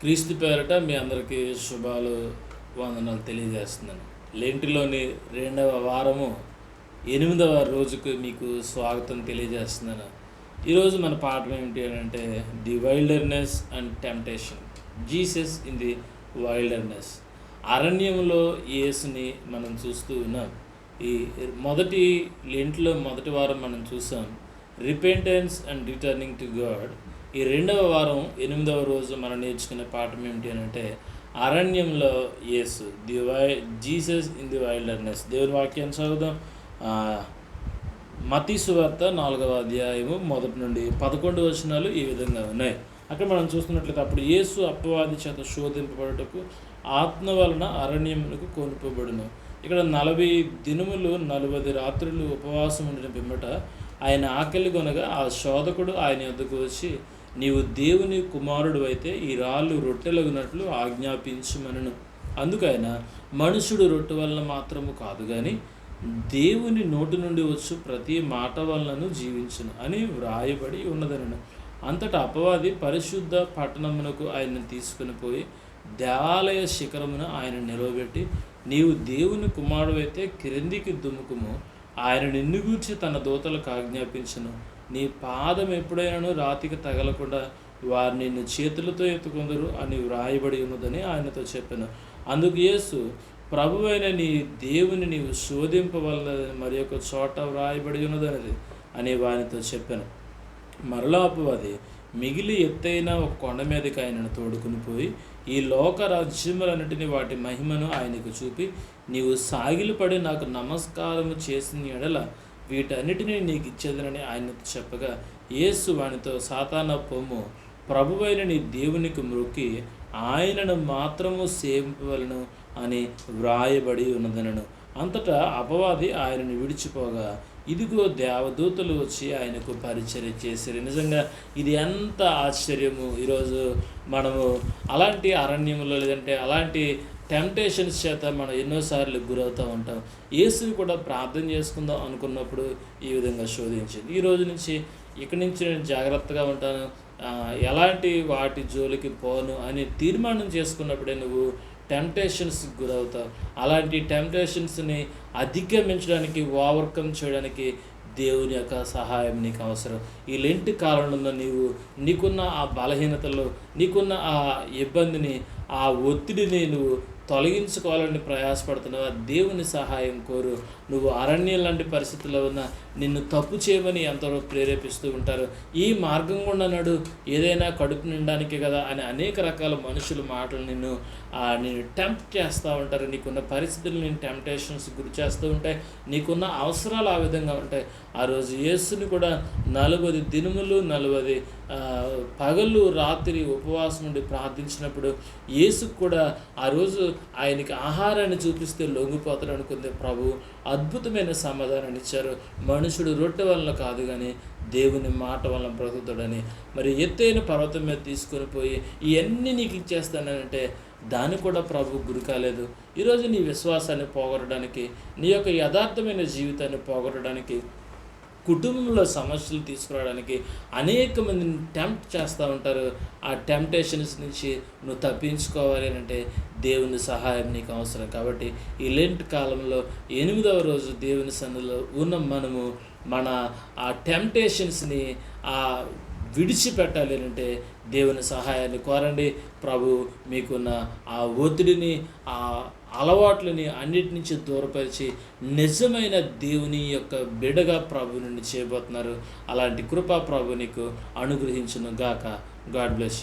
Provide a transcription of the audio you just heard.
క్రీస్తు పేరట మీ అందరికీ శుభాలు వందనాలు తెలియజేస్తున్నాను. లెంటిలోని రెండవ వారము ఎనిమిదవ రోజుకు మీకు స్వాగతం తెలియజేస్తున్నాను. ఈరోజు మన పాఠం ఏమిటి అని అంటే the wilderness and temptation. Jesus in the wilderness. అరణ్యంలో యేసుని మనం చూస్తూ ఉన్నాం. ఈ మొదటి లెంట్లో మొదటి వారం మనం చూసాం repentance and returning to God. ఈ రెండవ వారం ఎనిమిదవ రోజు మనం నేర్చుకునే పాఠం ఏమిటి అని అంటే అరణ్యంలో యేసు the why Jesus in the wilderness దేవుని వాక్యాన్ని చదువుదాం. మతి సువార్త నాలుగవ అధ్యాయము మొదటి నుండి పదకొండు వచనాలు ఈ విధంగా ఉన్నాయి. అక్కడ మనం చూస్తున్నట్లయితే అప్పుడు యేసు అప్పవాది చేత శోధింపబడుటకు ఆత్మ వలన అరణ్యములకు కొనుపబడును. ఇక్కడ నలభై దినములు నలభై రాత్రులు ఉపవాసం ఉండిన పిమ్మట ఆయన ఆకలి కొనగా ఆ శోధకుడు ఆయన వద్దకు వచ్చి నీవు దేవుని కుమారుడు అయితే ఈ రాళ్ళు రొట్టెలగునట్లు ఆజ్ఞాపించమనను. అందుకైన మనుషుడు రొట్టె వలన మాత్రము కాదు కానీ దేవుని నోటి నుండి వచ్చు ప్రతి మాట వలనను జీవించును అని వ్రాయబడి ఉన్నదనను. అంతటా అపవాది పరిశుద్ధ పట్టణమునకు ఆయనను తీసుకుని పోయి దేవాలయ శిఖరమున ఆయన నిలవబెట్టి నీవు దేవుని కుమారుడైతే క్రిందికి దుముకుము ఆయన నిన్ను గూర్చి తన దూతలకు ఆజ్ఞాపించను. నీ పాదం ఎప్పుడైనాను రాతికి తగలకుండా వారు నిన్ను చేతులతో ఎత్తుకుందరు అని వ్రాయబడి ఉన్నదని ఆయనతో చెప్పాను. అందుకు యేసు ప్రభువైన నీ దేవుని నీవు శోధింపవలనని మరి ఒక చోట వ్రాయబడి ఉన్నదన్నది అని వారితో చెప్పాను. మరలా అపవాది మిగిలి ఎత్తైన ఒక కొండ మీదకి ఆయనను తోడుకుని పోయి ఈ లోక రాజ్యములన్నిటిని వాటి మహిమను ఆయనకు చూపి నీవు సాగిలపడి నాకు నమస్కారం చేసిన ఎడల వీటన్నిటినీ నీకు ఇచ్చేదనని ఆయనతో చెప్పగా యేసు వానితో సాతాన పొమ్ము ప్రభువైన నీ దేవునికి మ్రొక్కి ఆయనను మాత్రము సేవింపవలను అని వ్రాయబడి ఉన్నదనను. అంతటా అపవాది ఆయనను విడిచిపోగా ఇదిగో దేవదూతలు వచ్చి ఆయనకు పరిచర్య చేశారు నిజంగా ఇది ఎంత ఆశ్చర్యము. ఈరోజు మనము అలాంటి అరణ్యంలో లేదంటే అలాంటి టెంప్టేషన్స్ చేత మనం ఎన్నోసార్లు గురవుతూ ఉంటాం. యేసుని కూడా ప్రార్థన చేసుకుందాం అనుకున్నప్పుడు ఈ విధంగా శోధించింది. ఈ రోజు నుంచి ఇక్కడి నుంచి నేను జాగ్రత్తగా ఉంటాను. ఎలాంటి వాటి జోలికి పోను అని తీర్మానం చేసుకున్నప్పుడే నువ్వు టెంప్టేషన్స్కి గురవుతారు అలాంటి టెంప్టేషన్స్ని అధిగమించడానికి ఓవర్కమ్ చేయడానికి దేవుని యొక్క సహాయం నీకు అవసరం. ఈ లెంటి కాలంలో నీవు నీకున్న ఆ బలహీనతలో నీకున్న ఆ ఇబ్బందిని ఆ ఒత్తిడి నేను తొలగించుకోవాలని ప్రయాసపడుతున్నావా దేవుని సహాయం కోరు. నువ్వు అరణ్యం లాంటి పరిస్థితుల్లో ఉన్న నిన్ను తప్పు చేయమని ఎంతవరకు ప్రేరేపిస్తూ ఉంటారు. ఈ మార్గం గుండా నడు. ఏదైనా కడుపు నిండడానికే కదా అని అనేక రకాల మనుషుల మాటలు నిన్ను నేను టెంప్ట్ చేస్తూ ఉంటారు. నీకున్న పరిస్థితులు నేను టెంప్టేషన్స్ గురి చేస్తూ ఉంటాయి. నీకున్న అవసరాలు ఆ విధంగా ఉంటాయి. ఆ రోజు యేసుని కూడా నలభై దినములు నలభై పగలు రాత్రి ఉపవాసం ఉండి ప్రార్థించినప్పుడు యేసుకు కూడా ఆ రోజు ఆయనకి ఆహారాన్ని చూపిస్తే లొంగిపోతాడు అనుకుంది ప్రభు. అద్భుతమైన సమాధానాన్ని ఇచ్చారు. మనుషుడు రొట్టె వలన కాదు కానీ దేవుని మాట వలన బ్రతుకుతాడని. మరి ఎత్తైన పర్వతం మీద తీసుకొని పోయి ఇవన్నీ నీకు ఇచ్చేస్తానంటే దాన్ని కూడా ప్రభు గురి కాలేదు. ఈరోజు నీ విశ్వాసాన్ని పోగొట్టడానికి నీ యొక్క యథార్థమైన జీవితాన్ని పోగొట్టడానికి కుటుంబంలో సమస్యలు తీసుకురావడానికి అనేక మందిని టెంప్ట్ చేస్తూ ఉంటారు. ఆ టెంప్టేషన్స్ నుంచి నువ్వు తప్పించుకోవాలి అని అంటే దేవుని సహాయం నీకు అవసరం. కాబట్టి ఈ లెంట్ కాలంలో ఎనిమిదవ రోజు దేవుని సన్నిలో ఉన్న మనము మన ఆ టెంప్టేషన్స్ని ఆ విడిచిపెట్టాలి అని అంటే దేవుని సహాయాన్ని కోరండి. ప్రభు మీకున్న ఆ ఒత్తిడిని ఆ అలవాట్లని అన్నిటి నుంచి దూరపరిచి నిజమైన దేవుని యొక్క బిడగా ప్రభు నుండి చేయబోతున్నారు. అలాంటి కృపా ప్రభు నీకు అనుగ్రహించును గాక. God bless